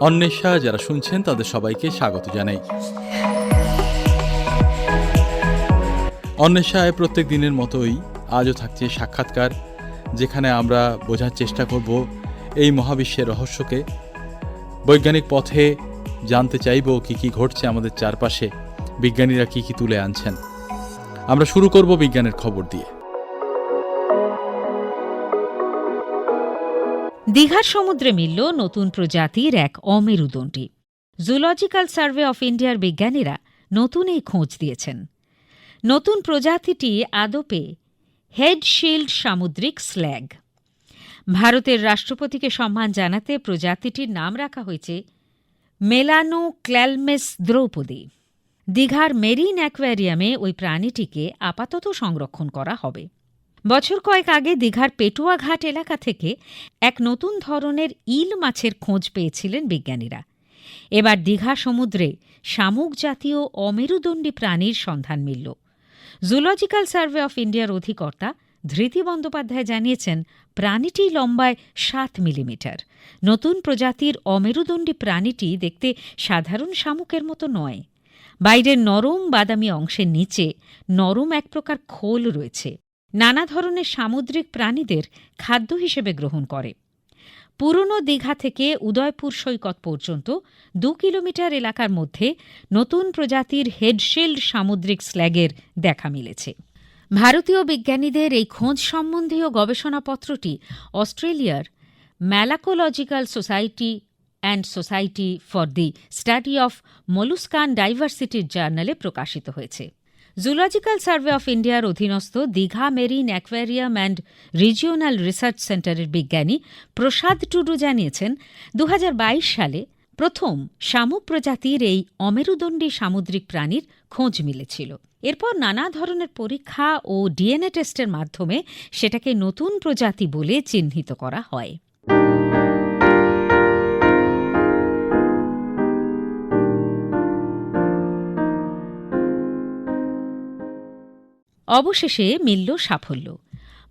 অন্বেষা, যারা শুনছেন, তাদের সবাইকে স্বাগত জানাই। অন্বেষায় প্রত্যেক দিনের মতোই আজও থাকছে সাক্ষাৎকার, যেখানে আমরা বোঝার চেষ্টা করব এই মহাবিশ্বের রহস্যকে। বৈজ্ঞানিক পথে জানতে চাইব কি কি ঘটছে আমাদের চারপাশে, বিজ্ঞানীরা কি কি তুলে আনছেন। আমরা শুরু করব বিজ্ঞানের খবর দিয়ে। দীঘার সমুদ্রে মিলল নতুন প্রজাতির এক অমেরুদণ্ডী। জুলজিক্যাল সার্ভে অফ ইন্ডিয়ার বিজ্ঞানীরা নতুন এই খোঁজ দিয়েছেন। নতুন প্রজাতিটি আদপে হেডশিল্ড সামুদ্রিক স্ল্যাগ। ভারতের রাষ্ট্রপতিকে সম্মান জানাতে প্রজাতিটির নাম রাখা হয়েছে মেলানো ক্ল্যালমেস দ্রৌপদী। দীঘার মেরিন অ্যাকোয়ারিয়ামে ওই প্রাণীটিকে আপাতত সংরক্ষণ করা হবে। বছর কয়েক আগে দীঘার পেটুয়া ঘাট এলাকা থেকে এক নতুন ধরনের ইল মাছের খোঁজ পেয়েছিলেন বিজ্ঞানীরা। এবার দীঘা সমুদ্রে শামুক জাতীয় অমেরুদণ্ডী প্রাণীর সন্ধান মিলল। জুলজিক্যাল সার্ভে অফ ইন্ডিয়ার অধিকর্তা ধৃতি বন্দ্যোপাধ্যায় জানিয়েছেন, প্রাণীটি লম্বায় সাত মিলিমিটার। নতুন প্রজাতির অমেরুদণ্ডী প্রাণীটি দেখতে সাধারণ শামুকের মতো নয়। বাইরের নরম বাদামি অংশের নিচে নরম এক প্রকার খোল রয়েছে। নানা ধরনের সামুদ্রিক প্রাণীদের খাদ্য হিসেবে গ্রহণ করে। পুরনো দীঘা থেকে উদয়পুর সৈকত পর্যন্ত দু কিলোমিটার এলাকার মধ্যে নতুন প্রজাতির হেডশিল্ড সামুদ্রিক স্ল্যাগের দেখা মিলেছে। ভারতীয় বিজ্ঞানীদের এই খোঁজ সম্বন্ধীয় গবেষণাপত্রটি অস্ট্রেলিয়ার malacological society and society for the study of molluscan ডাইভার্সিটির জার্নালে প্রকাশিত হয়েছে। জুলজিক্যাল সার্ভে অফ ইন্ডিয়ার অধীনস্থ Digha marine aquarium and regional research সেন্টারের বিজ্ঞানী প্রসাদ টুডু জানিয়েছেন দু হাজার বাইশ সালে প্রথম শামুক প্রজাতির এই অমেরুদণ্ডী সামুদ্রিক প্রাণীর খোঁজ মিলেছিল। এরপর নানা ধরনের পরীক্ষা ও ডিএনএ টেস্টের মাধ্যমে সেটাকে নতুন প্রজাতি বলে চিহ্নিত করা হয়। অবশেষে মিলল সাফল্য।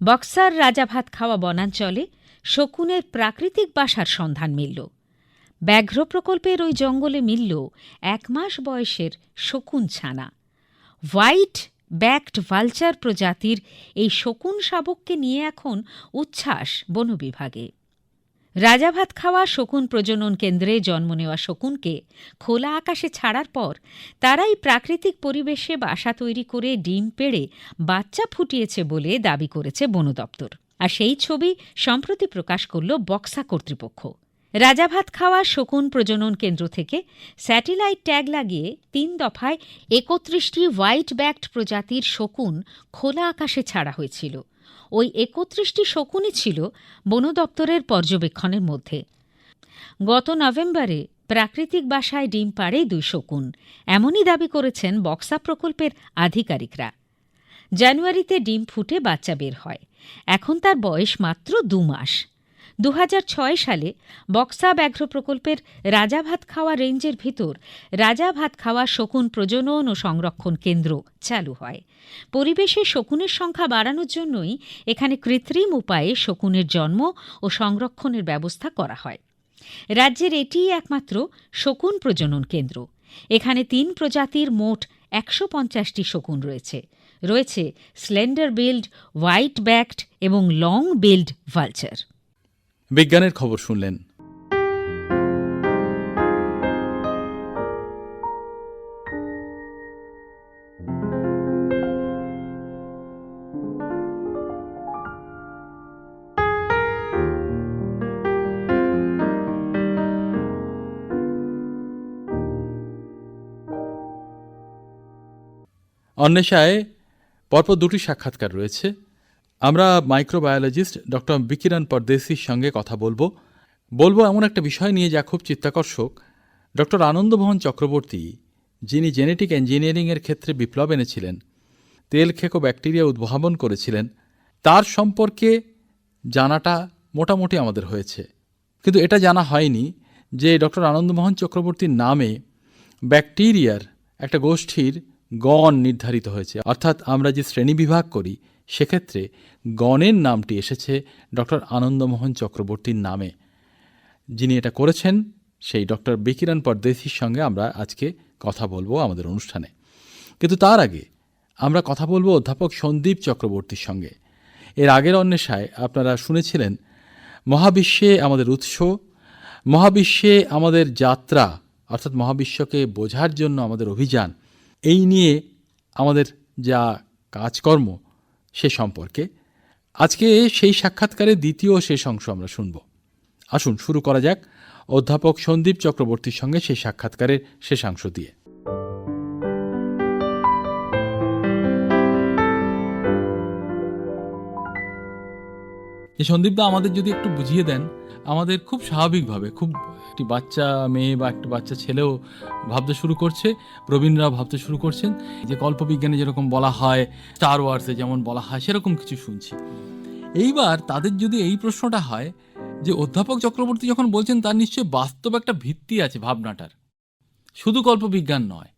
বক্সার রাজাভাত খাওয়া বনাঞ্চলে শকুনের প্রাকৃতিক বাসার সন্ধান মিলল। ব্যাঘ্র প্রকল্পের ওই জঙ্গলে মিলল এক মাস বয়সের শকুন ছানা। হোয়াইট ব্যাকড ভালচার প্রজাতির এই শকুন শাবককে নিয়ে এখন উচ্ছ্বাস বন বিভাগে রাজাভাত খাওয়া শকুন প্রজনন কেন্দ্রে জন্ম নেওয়া শকুনকে খোলা আকাশে ছাড়ার পর তারাই প্রাকৃতিক পরিবেশে বাসা তৈরি করে ডিম পেড়ে বাচ্চা ফুটিয়েছে বলে দাবি করেছে বন দপ্তর। আর সেই ছবি সম্প্রতি প্রকাশ করল বক্সা কর্তৃপক্ষ। রাজাভাত খাওয়া শকুন প্রজনন কেন্দ্র থেকে স্যাটেলাইট ট্যাগ লাগিয়ে তিন দফায় একত্রিশটি হোয়াইট ব্যাকড প্রজাতির শকুন খোলা আকাশে ছাড়া হয়েছিল। ওই একত্রিশটি শকুনি ছিল বন দপ্তরের পর্যবেক্ষণের মধ্যে। গত নভেম্বরে প্রাকৃতিক বাসায় ডিম পাড়ে দুই শকুন, এমনই দাবি করেছেন বক্সা প্রকল্পের আধিকারিকরা। জানুয়ারিতে ডিম ফুটে বাচ্চা বের হয়। এখন তার বয়স মাত্র দু মাস। দু হাজার ছয় সালে বক্সা ব্যাঘ্র প্রকল্পের রাজাভাত খাওয়া রেঞ্জের ভিতর রাজাভাত খাওয়া শকুন প্রজনন ও সংরক্ষণ কেন্দ্র চালু হয়। পরিবেশে শকুনের সংখ্যা বাড়ানোর জন্যই এখানে কৃত্রিম উপায়ে শকুনের জন্ম ও সংরক্ষণের ব্যবস্থা করা হয়। রাজ্যের এটিই একমাত্র শকুন প্রজনন কেন্দ্র। এখানে তিন প্রজাতির মোট একশো পঞ্চাশটি শকুন রয়েছে। রয়েছে স্লেন্ডার বিল্ড, হোয়াইট ব্যাকড এবং লং বিল্ড ভালচার। বিজ্ঞানের খবর শুনলেন। অন্বেষায় পরপর দুটি সাক্ষাৎকার রয়েছে। আমরা মাইক্রোবায়োলজিস্ট ডক্টর বিকিরণ পরদেশির সঙ্গে কথা বলব। বলব এমন একটা বিষয় নিয়ে যা খুব চিত্তাকর্ষক। ডক্টর আনন্দমোহন চক্রবর্তী, যিনি জেনেটিক ইঞ্জিনিয়ারিংয়ের ক্ষেত্রে বিপ্লব এনেছিলেন, তেল খেকো ব্যাকটেরিয়া উদ্ভাবন করেছিলেন, তার সম্পর্কে জানাটা মোটামুটি আমাদের হয়েছে। কিন্তু এটা জানা হয়নি যে ডক্টর আনন্দমোহন চক্রবর্তীর নামে ব্যাকটেরিয়ার একটা গোষ্ঠীর গণ নির্ধারিত হয়েছে। অর্থাৎ আমরা যে শ্রেণীবিভাগ করি সেক্ষেত্রে গণের নামটি এসেছে ডক্টর আনন্দমোহন চক্রবর্তীর নামে। যিনি এটা করেছেন, সেই ডক্টর বিকিরণ পরদেশির সঙ্গে আমরা আজকে কথা বলব আমাদের অনুষ্ঠানে। কিন্তু তার আগে আমরা কথা বলব অধ্যাপক সন্দীপ চক্রবর্তীর সঙ্গে। এর আগের অন্বেষায় আপনারা শুনেছিলেন, মহাবিশ্বে আমাদের উৎস, মহাবিশ্বে আমাদের যাত্রা, অর্থাৎ মহাবিশ্বকে বোঝার জন্য আমাদের অভিযান, এই নিয়ে আমাদের যা কাজকর্ম সে সম্পর্কে। আজকে সেই সাক্ষাৎকারের দ্বিতীয় শেষ অংশ আমরা শুনব। আসুন, শুরু করা যাক অধ্যাপক সন্দীপ চক্রবর্তীর সঙ্গে সেই সাক্ষাৎকারের শেষাংশ দিয়ে। সন্দীপদা, আমাদের যদি একটু বুঝিয়ে দেন আমাদের খুব স্বাভাবিকভাবে খুব একটি বাচ্চা মেয়ে বা একটি বাচ্চা ছেলেও ভাবতে শুরু করছে, প্রবীণরাও ভাবতে শুরু করছেন, যে কল্পবিজ্ঞানে যেরকম বলা হয় স্টার ওয়ার্সে যেমন বলা হয়, সেরকম কিছু শুনছি। এইবার তাদের যদি এই প্রশ্নটা হয়, যে অধ্যাপক চক্রবর্তী যখন বলছেন তার নিশ্চয়ই বাস্তব একটা ভিত্তি আছে ভাবনাটার। শুধু কল্পবিজ্ঞান নয়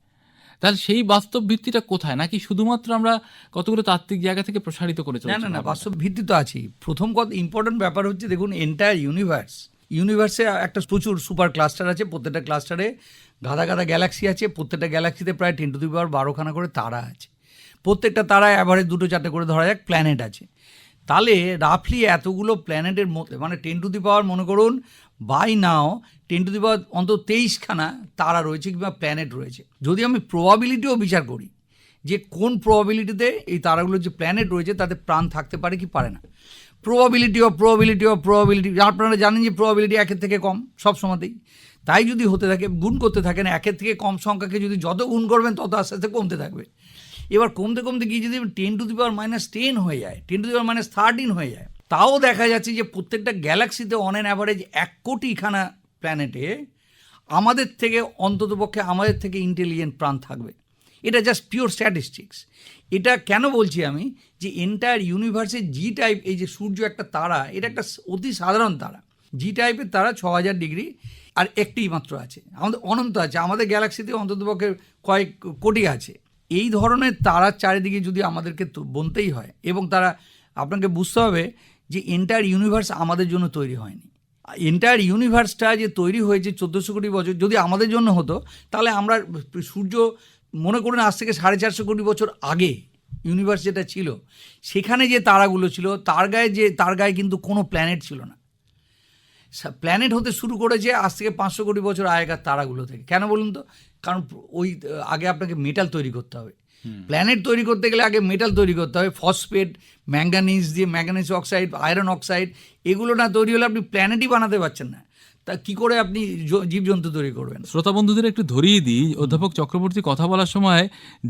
তাহলে সেই বাস্তব ভিত্তিটা কোথায়? নাকি শুধুমাত্র আমরা কতগুলো তাত্ত্বিক জায়গা থেকে প্রসারিত করে না চলছি না না বাস্তব ভিত্তি তো আছেই। প্রথম কথা ইম্পর্টেন্ট ব্যাপার হচ্ছে দেখুন এন্টায়ার ইউনিভার্স ইউনিভার্সে একটা প্রচুর সুপার ক্লাস্টার আছে প্রত্যেকটা ক্লাস্টারে গাদা গাদা গ্যালাক্সি আছে প্রত্যেকটা গ্যালাক্সিতে প্রায় টেন টু দি পাওয়ার বারোখানা করে তারা আছে। প্রত্যেকটা তারায় অ্যাভারেজ দুটো চারটে করে ধরা যাক প্ল্যানেট আছে। তাহলে রাফলি এতগুলো প্ল্যানেটের মধ্যে মানে টেন টু দি পাওয়ার মনে করুন by now ten to the power অন্তত তেইশখানা তারা রয়েছে কিংবা প্ল্যানেট রয়েছে। যদি আমি প্রবাবিলিটিও বিচার করি যে কোন প্রবাবিলিটিতে এই তারাগুলোর যে প্ল্যানেট রয়েছে, তাতে প্রাণ থাকতে পারে কি পারে না। Probability of probability of probability আপনারা জানেন যে প্রবাবিলিটি একের থেকে কম সব সময়তেই। তাই যদি হতে থাকে, গুণ করতে থাকেন একের থেকে কম সংখ্যাকে যদি যত গুণ করবেন, তত আস্তে আস্তে কমতে থাকবে। এবার কমতে কমতে গিয়ে যদি ten to the power minus ten হয়ে যায়, ten to the power minus thirteen হয়ে যায়, তাও দেখা যাচ্ছে যে প্রত্যেকটা গ্যালাক্সিতে অন অ্যান অ্যাভারেজ এক কোটিখানা প্ল্যানেটে আমাদের থেকে অন্ততপক্ষে আমাদের থেকে ইন্টেলিজেন্ট প্রাণ থাকবে। এটা জাস্ট পিওর স্ট্যাটিস্টিক্স এটা কেন বলছি আমি? যে এন্টায়ার ইউনিভার্সে জি টাইপ এই যে সূর্য একটা তারা, এটা একটা অতি সাধারণ তারা। জি টাইপের তারা ছ হাজার ডিগ্রি, আর একটি মাত্র আছে। আমাদের অনন্ত আছে। আমাদের গ্যালাক্সিতে অন্ততপক্ষে কয়েক কোটি আছে। এই ধরনের তারার চারিদিকে যদি আমাদেরকে বলতেই হয়, এবং তারা আপনাকে বুঝতে হবে যে এন্টায়ার ইউনিভার্স আমাদের জন্য তৈরি হয়নি। এন্টায়ার ইউনিভার্সটা যে তৈরি হয়েছে চোদ্দোশো কোটি বছর, যদি আমাদের জন্য হতো, তাহলে আমরা সূর্য মনে করুন আজ থেকে সাড়ে চারশো কোটি বছর আগে ইউনিভার্স যেটা ছিল, সেখানে যে তারাগুলো ছিল, তার গায়ে যে, তার গায়ে কিন্তু কোনো প্ল্যানেট ছিল না। প্ল্যানেট হতে শুরু করেছে আজ থেকে পাঁচশো কোটি বছর আগেকার তারাগুলো থেকে। কেন বলুন তো? কারণ ওই, আগে আপনাকে মেটাল তৈরি করতে হবে। প্ল্যানেট তৈরি করতে গেলে আগে মেটাল তৈরি করতে হবে। ফসফেট ম্যাঙ্গানিজ দিয়ে ম্যাঙ্গানিজ অক্সাইড আয়রন অক্সাইড এগুলো না তৈরি হলে আপনি প্ল্যানেটই বানাতে পারছেন না। তা কি করে আপনি জীবজন্তু তৈরি করবেন? শ্রোতা বন্ধুদের একটু ধরিয়ে দিই অধ্যাপক চক্রবর্তী কথা বলার সময়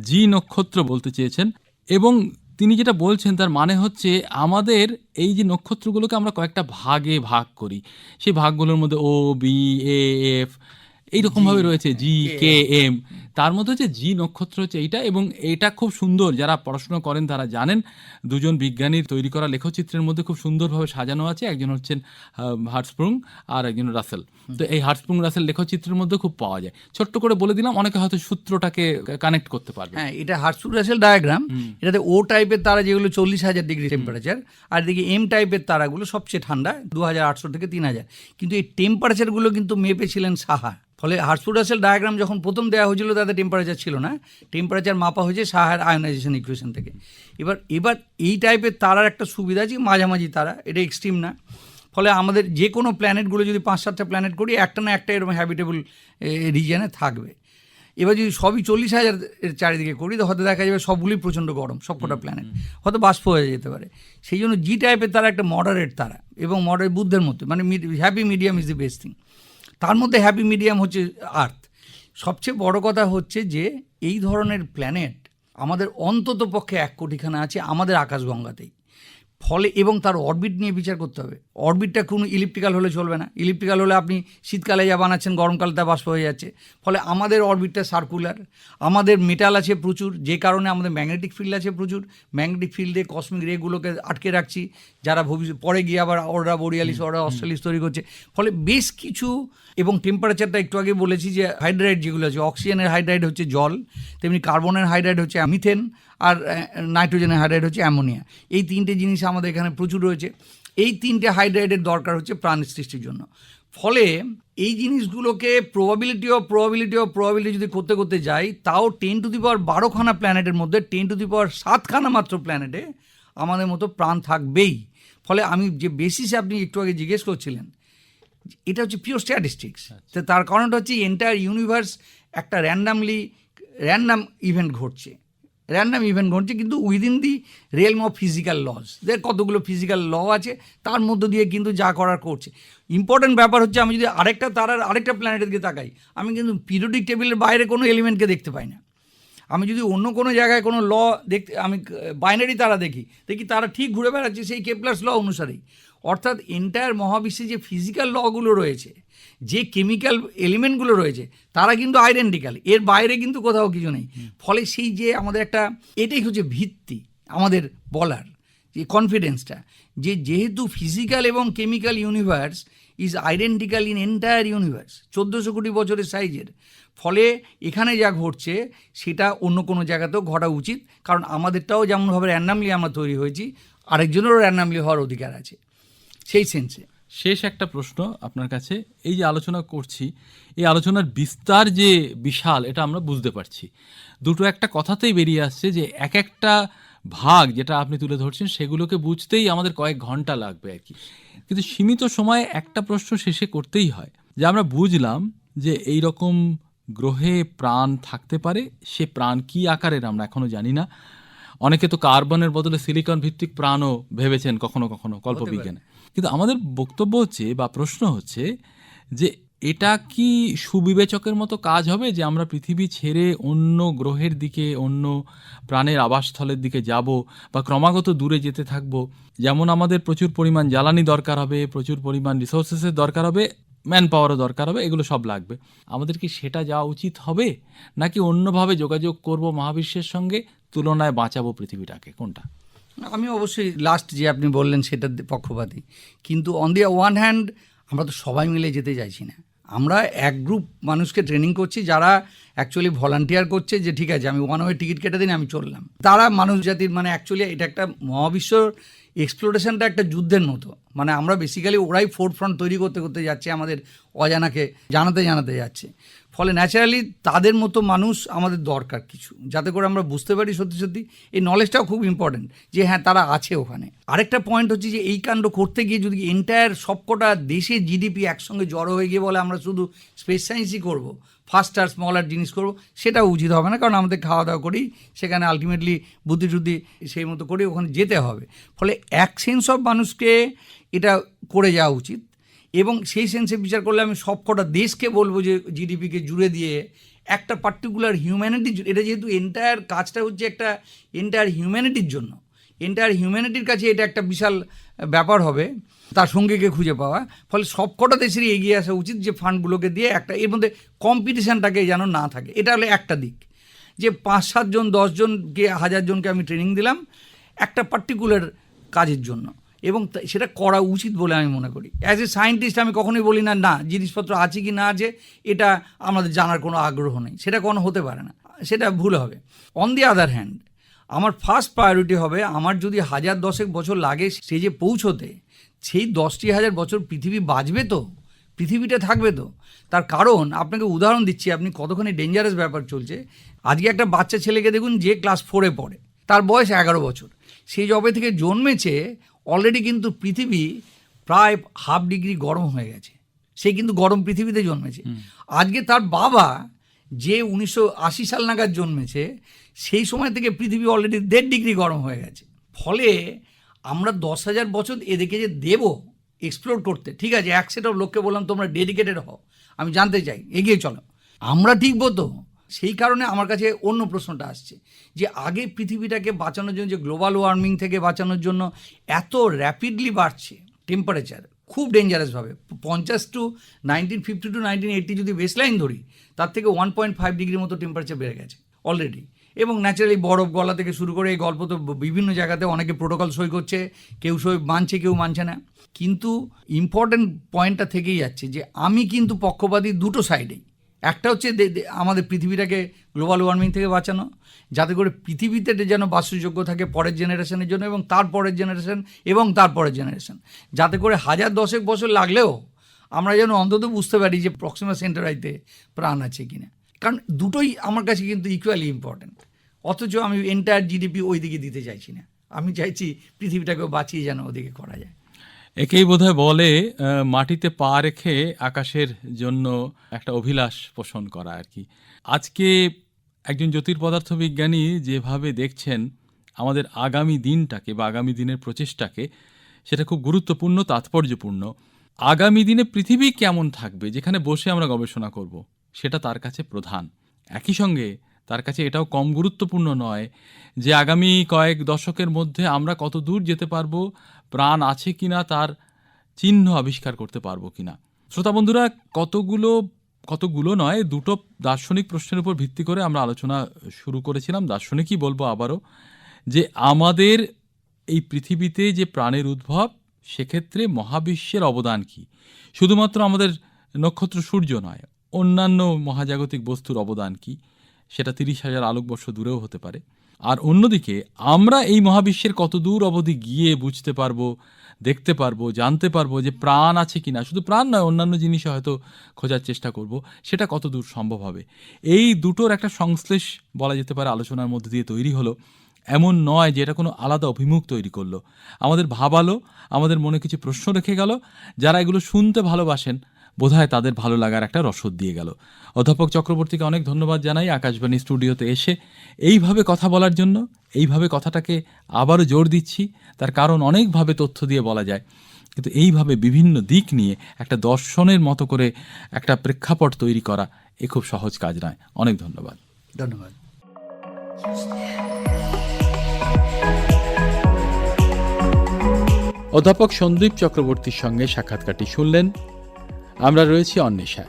জি নক্ষত্র বলতে চেয়েছেন এবং তিনি যেটা বলছেন তার মানে হচ্ছে আমাদের এই যে নক্ষত্রগুলোকে আমরা কয়েকটা ভাগে ভাগ করি। সেই ভাগগুলোর মধ্যে ও বি এ এফ এইরকমভাবে রয়েছে জি কে এম তার মধ্যে হচ্ছে জি নক্ষত্র হচ্ছে এইটা এবং এটা খুব সুন্দর যারা পড়াশোনা করেন তারা জানেন। দুজন বিজ্ঞানীর তৈরি করা লেখচিত্রের মধ্যে খুব সুন্দরভাবে সাজানো আছে। একজন হচ্ছেন হার্টস্প্রুং আর একজন রাসেল। তো এই হার্টস্প্রুং রাসেল লেখচিত্রের মধ্যে খুব পাওয়া যায়। ছোট্ট করে বলে দিলাম অনেকে হয়তো সূত্রটাকে কানেক্ট করতে পারবে। হ্যাঁ এটা হার্টসুট রাসেল ডায়াগ্রাম এটাতে ও টাইপের তারা যেগুলো চল্লিশ হাজার ডিগ্রি টেম্পারেচার আর এদিকে এম টাইপের তারাগুলো সবচেয়ে ঠান্ডা দু হাজার আটশো থেকে তিন হাজার। কিন্তু এই টেম্পারেচারগুলো কিন্তু মেপেছিলেন সাহা। ফলে হার্টসুট রাসেল ডায়াগ্রাম যখন প্রথম দেওয়া হয়েছিল তাতে টেম্পারেচার ছিল না। টেম্পারেচার মাপা হয়েছে সাহার আয়নাইজেশন ইকুয়েশন থেকে। এবার এবার এই টাইপের তারার একটা সুবিধা আছে মাঝামাঝি তারা। এটা এক্সট্রিম না। ফলে আমাদের যে কোনো প্ল্যানেটগুলো যদি পাঁচ সাতটা প্ল্যানেট করি একটা না একটা এরকম হ্যাবিটেবল রিজনে থাকবে। এবার যদি সবই চল্লিশ হাজার এর চারিদিকে করি তো হয়তো দেখা যাবে সবগুলোই প্রচণ্ড গরম সবকটা প্ল্যানেট হয়তো বাষ্প হয়ে যেতে পারে। সেই জন্য জি টাইপের তারা একটা মডারেট তারা এবং মডারেট বুদ্ধের মতো মানে happy medium is the best thing তার মধ্যে হ্যাপি মিডিয়াম হচ্ছে আর্থ সবচেয়ে বড় কথা হচ্ছে যে এই ধরনের প্ল্যানেট আমাদের অন্তত পক্ষে এক কোটিখানা আছে আমাদের আকাশগঙ্গাতেই। ফলে এবং তার অরবিট নিয়ে বিচার করতে হবে। অরবিটটা কোনো ইলিপ্টিক্যাল হলে চলবে না। ইলিপ্টিক্যাল হলে আপনি শীতকালে যা বানাচ্ছেন গরমকালে তা বাষ্প হয়ে যাচ্ছে। ফলে আমাদের অরবিটটা সার্কুলার আমাদের মেটাল আছে প্রচুর যে কারণে আমাদের ম্যাগনেটিক ফিল্ড আছে প্রচুর। ম্যাগনেটিক ফিল্ডে কসমিক রেগুলোকে আটকে রাখছি। যারা ভবিষ্যৎ পরে গিয়ে আবার অর্ডা বোরিয়ালিস অর্ডা অস্ট্রেলিস তৈরি করছে। ফলে বেশ কিছু এবং টেম্পারেচারটা একটু আগে বলেছি যে হাইড্রাইড যেগুলো আছে, অক্সিজেনের হাইড্রাইড হচ্ছে জল, তেমনি কার্বনের হাইড্রাইড হচ্ছে মিথেন আর নাইট্রোজেনের হাইড্রাইড হচ্ছে অ্যামোনিয়া এই তিনটে জিনিস আমাদের এখানে প্রচুর রয়েছে। এই তিনটে হাইড্রাইডের দরকার হচ্ছে প্রাণ সৃষ্টির জন্য। ফলে এই জিনিসগুলোকে probability of probability of probability যদি করতে করতে যাই, তাও টেন টু দি পাওয়ার বারোখানা প্ল্যানেটের মধ্যে টেন টু দি পাওয়ার সাতখানা মাত্র প্ল্যানেটে আমাদের মতো প্রাণ থাকবেই। ফলে আমি যে বেসিসে আপনি একটু আগে জিজ্ঞেস করছিলেন এটা হচ্ছে পিওর স্ট্যাটিস্টিক্স তো তার কারণটা হচ্ছে এন্টায়ার ইউনিভার্স একটা র্যান্ডামলি র্যান্ডাম ইভেন্ট ঘটছে। র্যান্ডাম ইভেন্ট ঘটছে কিন্তু within the realm of physical laws দের কতগুলো ফিজিক্যাল ল আছে তার মধ্য দিয়ে কিন্তু যা করার করছে। ইম্পর্ট্যান্ট ব্যাপার হচ্ছে আমি যদি আরেকটা তারার আরেকটা প্ল্যানেটের দিকে তাকাই আমি কিন্তু পিরিয়ডিক টেবিলের বাইরে কোনো এলিমেন্টকে দেখতে পাই না। আমি যদি অন্য কোনো জায়গায় কোনো ল দেখতে আমি বাইনারি তারা দেখি দেখি তারা ঠিক ঘুরে বেড়াচ্ছে সেই কেপ্লাস ল অনুসারেই। অর্থাৎ এন্টায়ার মহাবিশ্বে যে ফিজিক্যাল লগুলো রয়েছে যে কেমিক্যাল এলিমেন্টগুলো রয়েছে তারা কিন্তু আইডেন্টিক্যাল এর বাইরে কিন্তু কোথাও কিছু নেই। ফলে সেই যে আমাদের একটা এটাই হচ্ছে ভিত্তি আমাদের বলার যে কনফিডেন্সটা যে যেহেতু ফিজিক্যাল এবং chemical universe is identical in entire universe চোদ্দোশো কোটি বছরের সাইজের ফলে এখানে যা ঘটছে সেটা অন্য কোনো জায়গাতেও ঘটা উচিত কারণ আমাদেরটাও যেমনভাবে র্যান্ডামলি আমরা তৈরি হয়েছি আরেকজনেরও র্যান্ডামলি হওয়ার অধিকার আছে। সেই সেন্সে। শেষ একটা প্রশ্ন আপনার কাছে। এই যে আলোচনা করছি এই আলোচনার বিস্তার যে বিশাল এটা আমরা বুঝতে পারছি। দুটো একটা কথাতেই বেরিয়ে আসছে যে এক একটা ভাগ যেটা আপনি তুলে ধরছেন সেগুলোকে বুঝতেই আমাদের কয়েক ঘণ্টা লাগবে আর কি। কিন্তু সীমিত সময়ে একটা প্রশ্ন শেষে করতেই হয় যে আমরা বুঝলাম যে এই রকম গ্রহে প্রাণ থাকতে পারে সে প্রাণ কি আকারের আমরা এখনও জানি না। অনেকে তো কার্বনের বদলে সিলিকন ভিত্তিক প্রাণও ভেবেছেন কখনো কখনো কল্পবিজ্ঞানে। কিন্তু আমাদের বক্তব্য হচ্ছে বা প্রশ্ন হচ্ছে যে এটা কি সুবিবেচকের মতো কাজ হবে যে আমরা পৃথিবী ছেড়ে অন্য গ্রহের দিকে, অন্য প্রাণের আবাসস্থলের দিকে যাব বা ক্রমাগত দূরে যেতে থাকব? যেমন আমাদের প্রচুর পরিমাণ জ্বালানি দরকার হবে, প্রচুর পরিমাণ রিসোর্সেসের দরকার হবে ম্যান পাওয়ারও দরকার হবে, এগুলো সব লাগবে। আমাদের কি সেটা যাওয়া উচিত হবে নাকি অন্যভাবে যোগাযোগ করব মহাবিশ্বের সঙ্গে? তুলনায় বাঁচাবো পৃথিবীটাকে, কোনটা? আমি অবশ্যই লাস্ট যে আপনি বললেন সেটার পক্ষপাতী। কিন্তু অন দি ওয়ান হ্যান্ড আমরা তো সবাই মিলে যেতে চাইছি না। আমরা এক গ্রুপ মানুষকে ট্রেনিং করছি যারা অ্যাকচুয়ালি ভলান্টিয়ার করছে যে ঠিক আছে, আমি ওয়ান ওয়ে টিকিট কেটে দিন, আমি চললাম। তারা মানুষ জাতির মানে অ্যাকচুয়ালি এটা একটা মহাবিশ্বর এক্সপ্লোরেশনটা একটা যুদ্ধের মতো। মানে আমরা বেসিক্যালি ওরাই ফোর্ট ফ্রন্ট তৈরি করতে করতে যাচ্ছে, আমাদের অজানাকে জানাতে জানাতে যাচ্ছে। ফলে ন্যাচারালি তাদের মতো মানুষ আমাদের দরকার কিছু। যাতে করে আমরা বুঝতে পারি সত্যি সত্যি এই নলেজটাও খুব ইম্পর্ট্যান্ট যে হ্যাঁ তারা আছে ওখানে। আরেকটা পয়েন্ট হচ্ছে যে এই কাণ্ড করতে গিয়ে যদি এন্টায়ার সবকটা দেশে জিডিপি একসঙ্গে জড়ো হয়ে গিয়ে বলে আমরা শুধু স্পেস সায়েন্সই করব ফার্স্ট আর স্মলার জিনিস করব সেটাও উচিত হবে না, কারণ আমাদের খাওয়া দাওয়া করেই সেখানে আলটিমেটলি বুদ্ধি টুদ্ধি সেই মতো করে ওখানে যেতে হবে। ফলে এক সেন্স অফ মানুষকে এটা করে যাওয়া উচিত। এবং সেই সেন্সে বিচার করলে আমি সবকটা দেশকে বলব যে জিডিপিকে জুড়ে দিয়ে একটা পার্টিকুলার হিউম্যানিটি এটা যেহেতু এন্টায়ার কাজটা হচ্ছে একটা এন্টায়ার হিউম্যানিটির জন্য এন্টায়ার হিউম্যানিটির কাছে এটা একটা বিশাল ব্যাপার হবে, তার সঙ্গীকে খুঁজে পাওয়া। ফলে সবকটা দেশেরই এগিয়ে আসা উচিত যে ফান্ডগুলোকে দিয়ে একটা, এর মধ্যে কম্পিটিশানটাকে যেন না থাকে। এটা হলো একটা দিক। যে পাঁচ সাতজন দশজনকে হাজারজনকে আমি ট্রেনিং দিলাম একটা পার্টিকুলার কাজের জন্য। এবং সেটা করা উচিত বলে আমি মনে করি। অ্যাজ এ সায়েন্টিস্ট আমি কখনোই বলি না না, জিনিসপত্র আছে কি না আছে, এটা আমাদের জানার কোনো আগ্রহ নেই। সেটা কোনো হতে পারে না। সেটা ভুল হবে। অন দি আদার হ্যান্ড আমার ফার্স্ট প্রায়োরিটি হবে, আমার যদি হাজার দশেক বছর লাগে সে যে পৌঁছোতে, সেই দশটি হাজার বছর পৃথিবী বাঁচবে তো? পৃথিবীটা থাকবে তো? তার কারণ, আপনাকে উদাহরণ দিচ্ছি, আপনি কতখানি ডেঞ্জারাস ব্যাপার চলছে। আজকে একটা বাচ্চা ছেলেকে দেখুন, যে ক্লাস ফোরে পড়ে। তার বয়স এগারো বছর। সেই জবে থেকে জন্মেছে অলরেডি কিন্তু পৃথিবী প্রায় হাফ ডিগ্রি গরম হয়ে গেছে। সে কিন্তু গরম পৃথিবীতে জন্মেছে। আজকে তার বাবা যে উনিশশো আশি সাল নাগাদ জন্মেছে সেই সময় থেকে পৃথিবী অলরেডি দেড় ডিগ্রি গরম হয়ে গেছে। ফলে আমরা দশ হাজার বছর এদেরকে যে দেব এক্সপ্লোর করতে ঠিক আছে? এক সেট অফ লোককে বললাম তোমরা ডেডিকেটেড হও। আমি জানতে চাই এগিয়ে চলো। আমরা ঠিকবো তো সেই কারণে আমার কাছে অন্য প্রশ্নটা আসছে যে আগে পৃথিবীটাকে বাঁচানোর জন্য, যে গ্লোবাল ওয়ার্মিং থেকে বাঁচানোর জন্য এত র্যাপিডলি বাড়ছে টেম্পারেচার খুব ডেঞ্জারাসভাবে পঞ্চাশ to nineteen fifty to nineteen eighty যদি বেসলাইন ধরি, তার থেকে ওয়ান পয়েন্ট ফাইভ ডিগ্রির মতো টেম্পারেচার বেড়ে গেছে অলরেডি এবং ন্যাচারালি বরফ গলা থেকে শুরু করে এই গল্প তো বিভিন্ন জায়গাতে অনেকে প্রোটোকল সই করছে, কেউ সই মানছে, কেউ মানছে না। কিন্তু ইম্পর্ট্যান্ট পয়েন্টটা থেকেই যাচ্ছে যে আমি কিন্তু পক্ষপাতী দুটো সাইডেই একটা হচ্ছে আমাদের পৃথিবীটাকে গ্লোবাল ওয়ার্মিং থেকে বাঁচানো, যাতে করে পৃথিবীতে যেন বাস্তুযোগ্য থাকে পরের জেনারেশনের জন্য এবং তার পরের জেনারেশন এবং তার পরের জেনারেশন যাতে করে হাজার দশেক বছর লাগলেও আমরা যেন অন্তত বুঝতে পারি যে প্রক্সিমা সেন্টারাইতে প্রাণ আছে কিনা। কারণ দুটোই আমার কাছে কিন্তু ইকুয়ালি ইম্পর্ট্যান্ট অথচ আমি এন্টায়ার জিডিপি ওই দিকে দিতে চাইছি না। আমি চাইছি পৃথিবীটাকেও বাঁচিয়ে যেন ওদিকে করা যায়। একেই বোধহয় বলে মাটিতে পা রেখে আকাশের জন্য একটা অভিলাষ পোষণ করা আর কি। আজকে একজন জ্যোতির্পদার্থ বিজ্ঞানী যেভাবে দেখছেন, আমাদের আগামী দিনটাকে বা আগামী দিনের প্রচেষ্টাকে, সেটা খুব গুরুত্বপূর্ণ, তাৎপর্যপূর্ণ। আগামী দিনে পৃথিবী কেমন থাকবে, যেখানে বসে আমরা গবেষণা করব, সেটা তার কাছে প্রধান। একই সঙ্গে তার কাছে এটাও কম গুরুত্বপূর্ণ নয় যে আগামী কয়েক দশকের মধ্যে আমরা কত দূর যেতে পারব প্রাণ আছে কিনা তার চিহ্ন আবিষ্কার করতে পারব কিনা। শ্রোতা বন্ধুরা, কতগুলো কতগুলো নয়, দুটো দার্শনিক প্রশ্নের উপর ভিত্তি করে আমরা আলোচনা শুরু করেছিলাম। দার্শনিকই বলব আবারও যে আমাদের এই পৃথিবীতে যে প্রাণের উদ্ভব, সেক্ষেত্রে মহাবিশ্বের অবদান কি? শুধুমাত্র আমাদের নক্ষত্র সূর্য নয়, অন্যান্য মহাজাগতিক বস্তুর অবদান কি? সেটা তিরিশ হাজার আলোকবর্ষ দূরেও হতে পারে। আর অন্যদিকে, আমরা এই মহাবিশ্বের কত দূর অবধি গিয়ে বুঝতে পারব, দেখতে পারব, জানতে পারব যে প্রাণ আছে কি না শুধু প্রাণ নয়, অন্যান্য জিনিসে হয়তো খোঁজার চেষ্টা করব। সেটা কত দূর সম্ভব হবে? এই দুটোর একটা সংশ্লেষ বলা যেতে পারে আলোচনার মধ্যে দিয়ে তৈরি হলো। এমন নয় যে এটা কোনো আলাদা অভিমুখ তৈরি করল। আমাদের ভাবালো আমাদের মনে কিছু প্রশ্ন রেখে গেল। যারা এগুলো শুনতে ভালোবাসেন বোধহয় তাদের ভালো লাগার একটা রসদ দিয়ে গেল। অধ্যাপক চক্রবর্তীকে অনেক ধন্যবাদ জানাই আকাশবাণী স্টুডিওতে এসে। এইভাবে কথা বলার জন্য এইভাবে কথাটাকে আবারও জোর দিচ্ছি তার কারণ অনেকভাবে তথ্য দিয়ে বলা যায়। কিন্তু এইভাবে বিভিন্ন দিক নিয়ে একটা দর্শনের মতো করে একটা প্রেক্ষাপট তৈরি করা এ খুব সহজ কাজ নয়। অনেক ধন্যবাদ। ধন্যবাদ। অধ্যাপক সন্দীপ চক্রবর্তীর সঙ্গে সাক্ষাৎকারটি শুনলেন আমরা রয়েছি অন্বেষায়।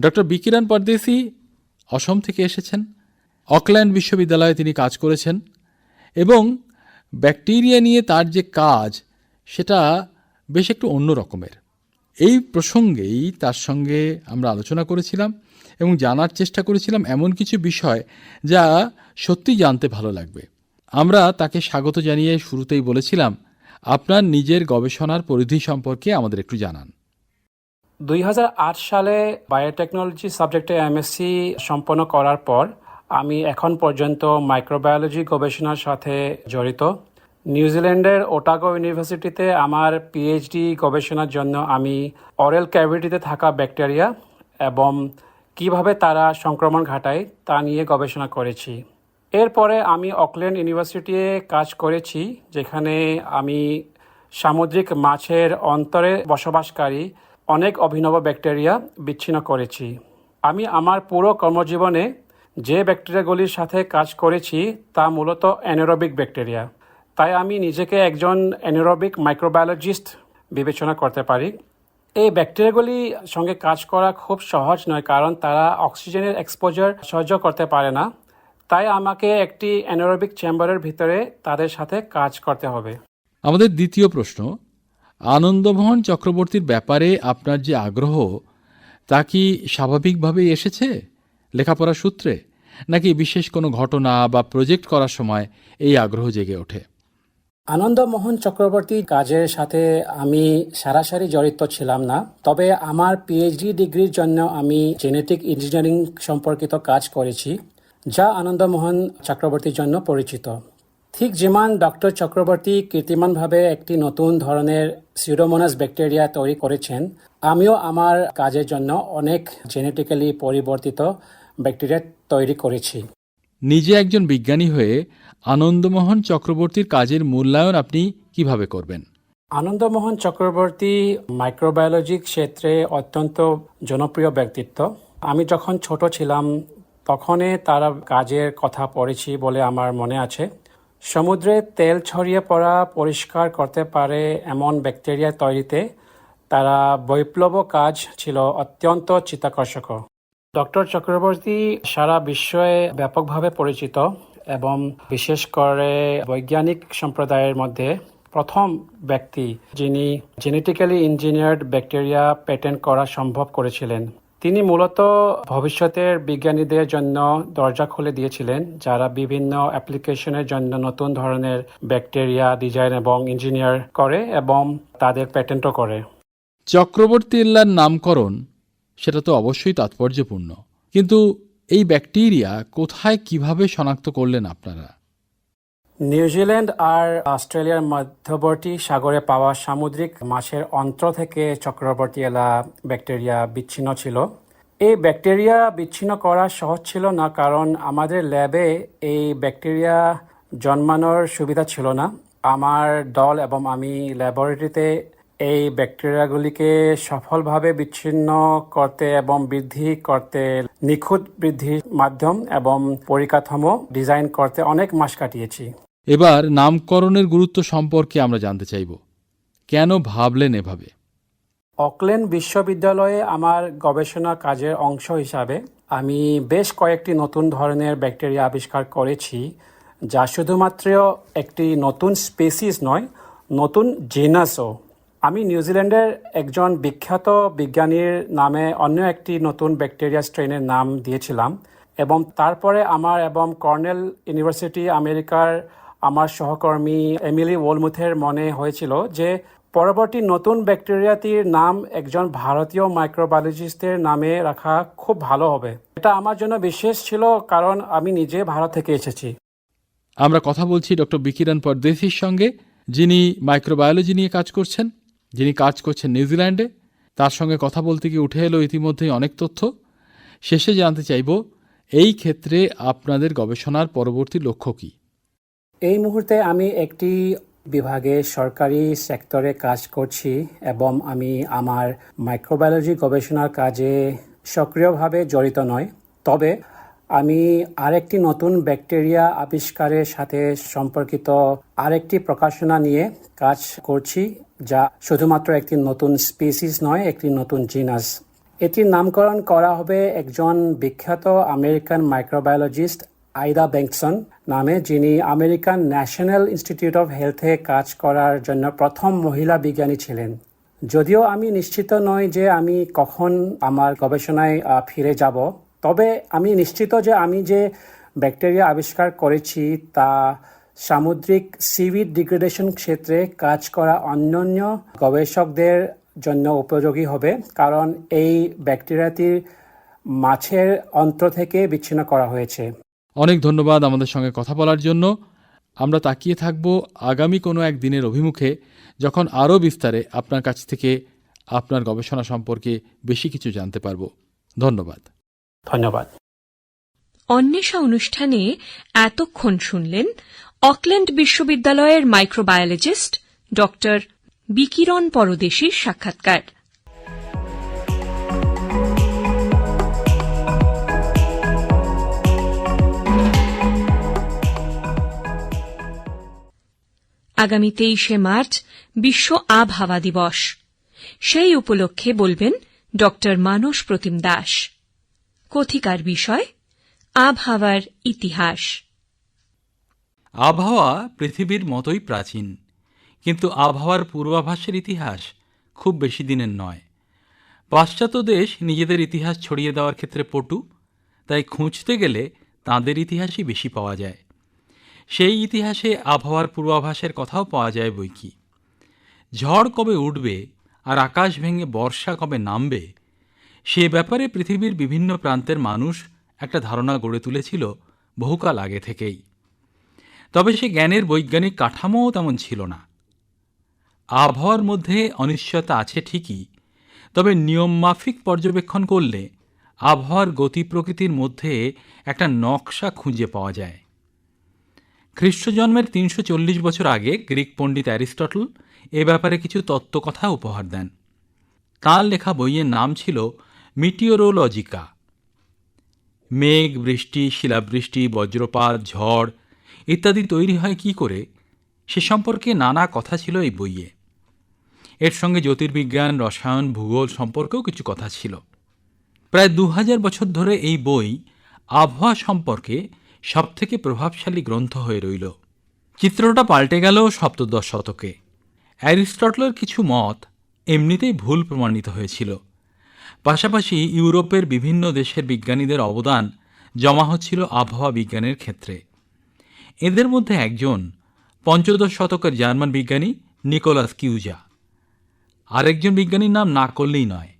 ডক্টর বিকিরণ পরদেশি অসম থেকে এসেছেন। অকল্যান্ড বিশ্ববিদ্যালয়ে তিনি কাজ করেছেন এবং ব্যাকটেরিয়া নিয়ে তার যে কাজ, সেটা বেশ একটু অন্য রকমের। এই প্রসঙ্গেই তার সঙ্গে আমরা আলোচনা করেছিলাম। এবং জানার চেষ্টা করেছিলাম এমন কিছু বিষয় যা সত্যি জানতে ভালো লাগবে। আমরা তাকে স্বাগত জানিয়ে শুরুতেই বলেছিলাম, আপনার নিজের গবেষণার পরিধি সম্পর্কে আমাদের একটু জানান। দুই হাজার আট সালে বায়োটেকনোলজি সাবজেক্টে এমএসসি সম্পন্ন করার পর আমি এখন পর্যন্ত মাইক্রোবায়োলজি গবেষণার সাথে জড়িত। নিউজিল্যান্ডের ওটাগো ইউনিভার্সিটিতে আমার পিএইচডি গবেষণার জন্য আমি অরেল ক্যাভিটিতে থাকা ব্যাকটেরিয়া এবং কীভাবে তারা সংক্রমণ ঘটায় তা নিয়ে গবেষণা করেছি। এরপরে আমি অকল্যান্ড ইউনিভার্সিটিতে কাজ করেছি, যেখানে আমি সামুদ্রিক মাছের অন্তরে বসবাসকারী অনেক অভিনব ব্যাকটেরিয়া বিচ্ছিন্ন করেছি। আমি আমার পুরো কর্মজীবনে যে ব্যাকটেরিয়াগুলির সাথে কাজ করেছি, তা মূলত অ্যানারোবিক ব্যাকটেরিয়া। তাই আমি নিজেকে একজন অ্যানারোবিক মাইক্রোবায়োলজিস্ট বিবেচনা করতে পারি। এই ব্যাকটেরিয়াগুলি সঙ্গে কাজ করা খুব সহজ নয়, কারণ তারা অক্সিজেনের এক্সপোজার সহ্য করতে পারে না। তাই আমাকে একটি অ্যানারোবিক চেম্বারের ভিতরে তাদের সাথে কাজ করতে হবে। আমাদের দ্বিতীয় প্রশ্ন, আনন্দমোহন চক্রবর্তীর ব্যাপারে আপনার যে আগ্রহ, তা কি স্বাভাবিকভাবেই এসেছে লেখাপড়ার সূত্রে? নাকি বিশেষ কোনো ঘটনা বা প্রজেক্ট করার সময় এই আগ্রহ জেগে ওঠে? আনন্দমোহন চক্রবর্তীর কাজের সাথে আমি সরাসরি জড়িত ছিলাম না। তবে আমার পিএইচডি ডিগ্রির জন্য আমি জেনেটিক ইঞ্জিনিয়ারিং সম্পর্কিত কাজ করেছি, যা আনন্দমোহন চক্রবর্তীর জন্য পরিচিত। ঠিক যেমন ডক্টর চক্রবর্তী কীর্তিমানভাবে একটি নতুন ধরনের সিউডোমোনাস ব্যাকটেরিয়া তৈরি করেছেন, আমিও আমার কাজের জন্য অনেক জেনেটিক্যালি পরিবর্তিত ব্যাকটেরিয়া তৈরি করেছি। নিজে একজন বিজ্ঞানী হয়ে আনন্দমোহন চক্রবর্তীর কাজের মূল্যায়ন আপনি কীভাবে করবেন? আনন্দমোহন চক্রবর্তী মাইক্রোবায়োলজি ক্ষেত্রে অত্যন্ত জনপ্রিয় ব্যক্তিত্ব। আমি যখন ছোট ছিলাম, তখনই তার কাজের কথা পড়েছি বলে আমার মনে আছে। সমুদ্রে তেল ছড়িয়ে পড়া পরিষ্কার করতে পারে এমন ব্যাকটেরিয়া তৈরিতে তারা বৈপ্লব কাজ ছিল অত্যন্ত চিত্তাকর্ষক। ডক্টর চক্রবর্তী সারা বিশ্বে ব্যাপকভাবে পরিচিত। এবং বিশেষ করে বৈজ্ঞানিক সম্প্রদায়ের মধ্যে প্রথম ব্যক্তি যিনি জেনেটিক্যালি ইঞ্জিনিয়ার্ড ব্যাকটেরিয়া পেটেন্ট করা সম্ভব করেছিলেন, তিনি মূলত ভবিষ্যতের বিজ্ঞানীদের জন্য দরজা খুলে দিয়েছিলেন, যারা বিভিন্ন অ্যাপ্লিকেশনের জন্য নতুন ধরনের ব্যাকটেরিয়া ডিজাইন এবং ইঞ্জিনিয়ার করে এবং তাদের পেটেন্টও করে। চক্রবর্তী এল্লার নামকরণ, সেটা তো অবশ্যই তাৎপর্যপূর্ণ। কিন্তু এই ব্যাকটেরিয়া কোথায় কীভাবে শনাক্ত করলেন আপনারা? নিউজিল্যান্ড আর অস্ট্রেলিয়ার মধ্যবর্তী সাগরে পাওয়া সামুদ্রিক মাছের অন্ত্র থেকে চক্রবর্তী এলা ব্যাকটেরিয়া বিচ্ছিন্ন ছিল। এই ব্যাকটেরিয়া বিচ্ছিন্ন করা সহজ ছিল না, কারণ আমাদের ল্যাবে এই ব্যাকটেরিয়া জন্মানোর সুবিধা ছিল না। আমার দল এবং আমি ল্যাবরেটরিতে এই ব্যাকটেরিয়াগুলিকে সফলভাবে বিচ্ছিন্ন করতে এবং বৃদ্ধি করতে নিখুঁত বৃদ্ধির মাধ্যম এবং পরিকাঠামো ডিজাইন করতে অনেক মাস কাটিয়েছি। এবার নামকরণের গুরুত্ব সম্পর্কে আমরা জানতে চাইব। কেন ভাবলেন এভাবে? অকল্যান্ড বিশ্ববিদ্যালয়ে আমার গবেষণা কাজের অংশ হিসাবে আমি বেশ কয়েকটি নতুন ধরনের ব্যাকটেরিয়া আবিষ্কার করেছি যা শুধুমাত্র একটি নতুন স্পেসিস নয় নতুন জেনাসও আমি নিউজিল্যান্ডের একজন বিখ্যাত বিজ্ঞানীর নামে অন্য একটি নতুন ব্যাকটেরিয়া স্ট্রেনের নাম দিয়েছিলাম এবং তারপরে আমার এবং কর্নেল ইউনিভার্সিটি আমেরিকার আমার সহকর্মী এমিলি ওলমুথের মনে হয়েছিল যে পরবর্তী নতুন ব্যাকটেরিয়াটির নাম একজন ভারতীয় মাইক্রোবায়োলজিস্টের নামে রাখা খুব ভালো হবে। এটা আমার জন্য বিশেষ ছিল কারণ আমি নিজে ভারত থেকে এসেছি। আমরা কথা বলছি ডক্টর বিকিরণ পরদেশির সঙ্গে, যিনি মাইক্রোবায়োলজি নিয়ে কাজ করছেন। যিনি কাজ করছেন নিউজিল্যান্ডে, তার সঙ্গে কথা বলতে গিয়ে উঠে এলো ইতিমধ্যেই অনেক তথ্য। শেষে জানতে চাইব, এই ক্ষেত্রে আপনাদের গবেষণার পরবর্তী লক্ষ্য কী? এই মুহূর্তে আমি একটি বিভাগে সরকারি সেক্টরে কাজ করছি এবং আমি আমার মাইক্রোবায়োলজি গবেষণার কাজে সক্রিয়ভাবে জড়িত নয় তবে আমি আরেকটি নতুন ব্যাকটেরিয়া আবিষ্কারের সাথে সম্পর্কিত আরেকটি প্রকাশনা নিয়ে কাজ করছি। যা শুধুমাত্র একটি নতুন স্পিসিস নয়, একটি নতুন জিনাস এটির নামকরণ করা হবে একজন বিখ্যাত আমেরিকান মাইক্রোবায়োলজিস্ট আইদা ব্যাংকসন নামে, যিনি আমেরিকান ন্যাশনাল ইনস্টিটিউট অফ হেলথে কাজ করার জন্য প্রথম মহিলা বিজ্ঞানী ছিলেন। যদিও আমি নিশ্চিত নই যে আমি কখন আমার গবেষণায় ফিরে যাব। তবে আমি নিশ্চিত যে আমি যে ব্যাকটেরিয়া আবিষ্কার করেছি তা সামুদ্রিক সিভিড ডিগ্রেডেশন ক্ষেত্রে কাজ করা অন্যান্য গবেষকদের জন্য উপযোগী হবে কারণ এই ব্যাকটেরিয়াটির মাছের অন্ত্র থেকে বিচ্ছিন্ন করা হয়েছে। অনেক ধন্যবাদ আমাদের সঙ্গে কথা বলার জন্য। আমরা তাকিয়ে থাকব আগামী কোনো এক দিনের অভিমুখে যখন আরও বিস্তারে আপনার কাছ থেকে আপনার গবেষণা সম্পর্কে বেশি কিছু জানতে পারব। ধন্যবাদ। ধন্যবাদ। অন্বেষা অনুষ্ঠানে এতক্ষণ শুনলেন অকল্যান্ড বিশ্ববিদ্যালয়ের মাইক্রোবায়োলজিস্ট ডক্টর বিকিরণ পরদেশীর সাক্ষাৎকার। আগামী তেইশে মার্চ বিশ্ব আবহাওয়া দিবস। সেই উপলক্ষে বলবেন ডক্টর মানস প্রতিম দাস। কথিকার বিষয়, আবহাওয়ার ইতিহাস। আবহাওয়া পৃথিবীর মতোই প্রাচীন। কিন্তু আবহাওয়ার পূর্বাভাসের ইতিহাস খুব বেশি দিনের নয়। পাশ্চাত্য দেশ নিজেদের ইতিহাস ছড়িয়ে দেওয়ার ক্ষেত্রে পটু, তাই খুঁজতে গেলে তাদের ইতিহাসই বেশি পাওয়া যায়। সেই ইতিহাসে আবহাওয়ার পূর্বাভাসের কথাও পাওয়া যায় বই কি ঝড় কবে উঠবে আর আকাশ ভেঙে বর্ষা কবে নামবে, সে ব্যাপারে পৃথিবীর বিভিন্ন প্রান্তের মানুষ একটা ধারণা গড়ে তুলেছিল বহুকাল আগে থেকেই। তবে সে জ্ঞানের বৈজ্ঞানিক কাঠামোও তেমন ছিল না। আবহাওয়ার মধ্যে অনিশ্চয়তা আছে ঠিকই, তবে নিয়মমাফিক পর্যবেক্ষণ করলে আবহাওয়ার গতি প্রকৃতির মধ্যে একটা নকশা খুঁজে পাওয়া যায়। খ্রিস্টজন্মের তিনশো চল্লিশ বছর আগে গ্রিক পণ্ডিত অ্যারিস্টটল এ ব্যাপারে কিছু তত্ত্বকথা উপহার দেন। তাঁর লেখা বইয়ের নাম ছিল মিটিওরোলজিকা। মেঘ, বৃষ্টি, শিলাবৃষ্টি, বজ্রপাত, ঝড় ইত্যাদি তৈরি হয় কি করে? সে সম্পর্কে নানা কথা ছিল এই বইয়ে। এর সঙ্গে জ্যোতির্বিজ্ঞান, রসায়ন, ভূগোল সম্পর্কেও কিছু কথা ছিল। প্রায় দু হাজার বছর ধরে এই বই আবহাওয়া সম্পর্কে সবথেকে প্রভাবশালী গ্রন্থ হয়ে রইল। চিত্রটা পাল্টে গেল সপ্তদশ শতকে। অ্যারিস্টটলের কিছু মত এমনিতেই ভুল প্রমাণিত হয়েছিল। পাশাপাশি ইউরোপের বিভিন্ন দেশের বিজ্ঞানীদের অবদান জমা হচ্ছিল আবহাওয়া বিজ্ঞানের ক্ষেত্রে। এদের মধ্যে একজন পঞ্চদশ শতকের জার্মান বিজ্ঞানী নিকোলাস কিউজা। আরেকজন বিজ্ঞানীর নাম না করলেই নয়,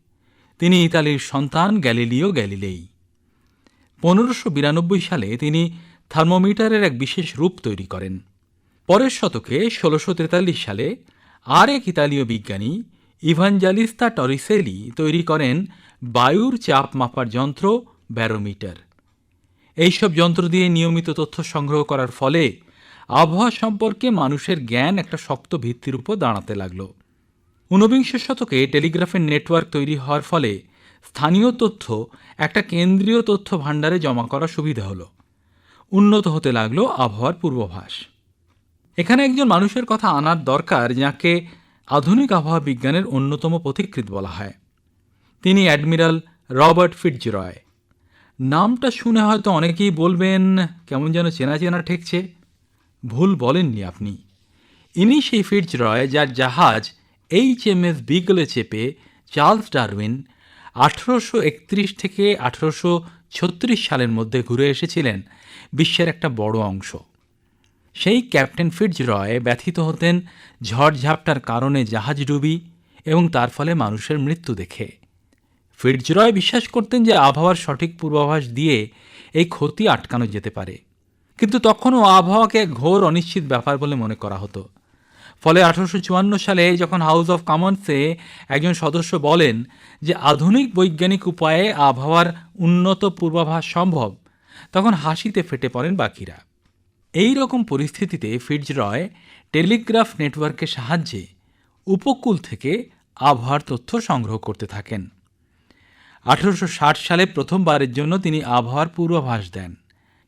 তিনি ইতালির সন্তান গ্যালিলিও গ্যালিলেই। পনেরোশো বিরানব্বই সালে তিনি থার্মোমিটারের এক বিশেষ রূপ তৈরি করেন। পরের শতকে ষোলোশো তেতাল্লিশ সালে আর এক ইতালীয় বিজ্ঞানী ইভানজালিস্তা টরিসেলি তৈরি করেন বায়ুর চাপ মাপার যন্ত্র ব্যারোমিটার। এইসব যন্ত্র দিয়ে নিয়মিত তথ্য সংগ্রহ করার ফলে আবহাওয়া সম্পর্কে মানুষের জ্ঞান একটা শক্ত ভিত্তির উপর দাঁড়াতে লাগল। ঊনবিংশ শতকে টেলিগ্রাফের নেটওয়ার্ক তৈরি হওয়ার ফলে স্থানীয় তথ্য, একটা কেন্দ্রীয় তথ্য ভাণ্ডারে জমা করা সুবিধা হলো। উন্নত হতে লাগল আবহাওয়ার পূর্বাভাস। এখানে একজন মানুষের কথা আনার দরকার, যাকে আধুনিক আবহাওয়া বিজ্ঞানের অন্যতম পথিকৃৎ বলা হয়। তিনি অ্যাডমিরাল রবার্ট ফিটজরয়। নামটা শুনে হয়তো অনেকেই বলবেন, কেমন যেন চেনা চেনা ঠেকছে। ভুল বলেননি আপনি। ইনি সেই ফিটজরয় যার জাহাজ এইচ এম এস বিগলে চেপে চার্লস ডারউইন আঠেরোশো একত্রিশ থেকে আঠেরোশো ছত্রিশ সালের মধ্যে ঘুরে এসেছিলেন বিশ্বের একটা বড় অংশ। সেই ক্যাপ্টেন ফিটজরয় ব্যথিত হতেন ঝড়ঝাপটার কারণে জাহাজ ডুবি এবং তার ফলে মানুষের মৃত্যু দেখে। ফিটজরয় বিশ্বাস করতেন যে আবহাওয়ার সঠিক পূর্বাভাস দিয়ে এই ক্ষতি আটকানো যেতে পারে। কিন্তু তখনও আবহাওয়াকে ঘোর অনিশ্চিত ব্যাপার বলে মনে করা হতো। ফলে আঠারোশো চুয়ান্ন সালে যখন হাউস অফ কমন্সে একজন সদস্য বলেন যে আধুনিক বৈজ্ঞানিক উপায়ে আবহাওয়ার উন্নত পূর্বাভাস সম্ভব, তখন হাসিতে ফেটে পড়েন বাকিরা। এই রকম পরিস্থিতিতে ফিটজরয় টেলিগ্রাফ নেটওয়ার্কের সাহায্যে উপকূল থেকে আবহাওয়ার তথ্য সংগ্রহ করতে থাকেন। আঠারোশো ষাট সালে প্রথমবারের জন্য তিনি আবহাওয়ার পূর্বাভাস দেন।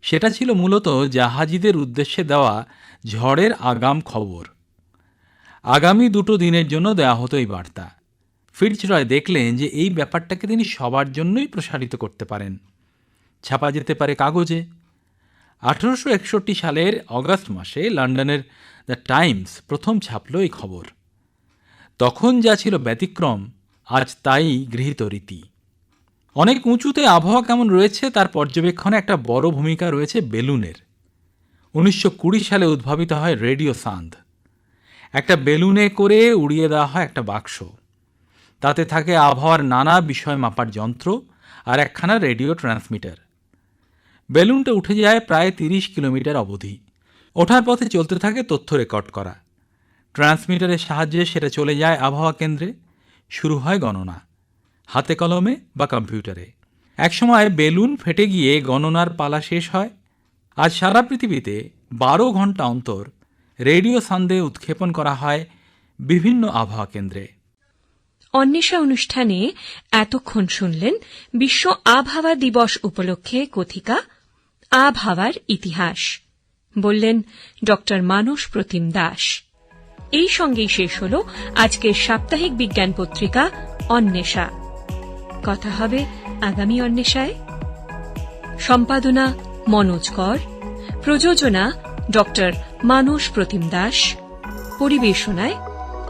সেটা ছিল মূলত জাহাজিদের উদ্দেশ্যে দেওয়া ঝড়ের আগাম খবর। আগামী দুটো দিনের জন্য দেওয়া হতো এই বার্তা। ফিটজরয় দেখলেন যে এই ব্যাপারটাকে তিনি সবার জন্যই প্রসারিত করতে পারেন। ছাপা যেতে পারে কাগজে। আঠারোশো একষট্টি সালের অগাস্ট মাসে লন্ডনের দ্য টাইমস প্রথম ছাপল এই খবর। তখন যা ছিল ব্যতিক্রম, আজ তাই গৃহীত রীতি। অনেক উঁচুতে আবহাওয়া কেমন রয়েছে তার পর্যবেক্ষণে একটা বড় ভূমিকা রয়েছে বেলুনের। উনিশশো কুড়ি সালে উদ্ভাবিত হয় রেডিও সান্দ। একটা বেলুনে করে উড়িয়ে দেওয়া হয় একটা বাক্স। তাতে থাকে আবহাওয়ার নানা বিষয় মাপার যন্ত্র আর একখানা রেডিও ট্রান্সমিটার। বেলুনটা উঠে যায় প্রায় তিরিশ কিলোমিটার অবধি। ওঠার পথে চলতে থাকে তথ্য রেকর্ড করা। ট্রান্সমিটারের সাহায্যে সেটা চলে যায় আবহাওয়া কেন্দ্রে। শুরু হয় গণনা। হাতে কলমে বা কম্পিউটারে। একসময় বেলুন ফেটে গিয়ে গণনার পালা শেষ হয়। আজ সারা পৃথিবীতে বারো ঘণ্টা অন্তর রেডিও সান্দে উৎক্ষেপণ করা হয় বিভিন্ন আবহাওয়া কেন্দ্রে। অন্বেষা অনুষ্ঠানে এতক্ষণ শুনলেন বিশ্ব আবহাওয়া দিবস উপলক্ষে কথিকা, আবহাওয়ার ইতিহাস। বললেন ড মানস প্রতিম দাস। এই সঙ্গেই শেষ হল আজকের সাপ্তাহিক বিজ্ঞান পত্রিকা অন্বেষা। কথা হবে আগামী অন্বেষায়। সম্পাদনা মনোজ কর। প্রযোজনা ড মানস প্রতিম দাস। পরিবেশনায়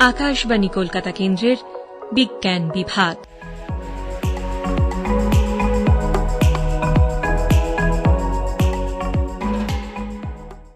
আকাশবাণী কলকাতা কেন্দ্রের বিজ্ঞান বিভাগ।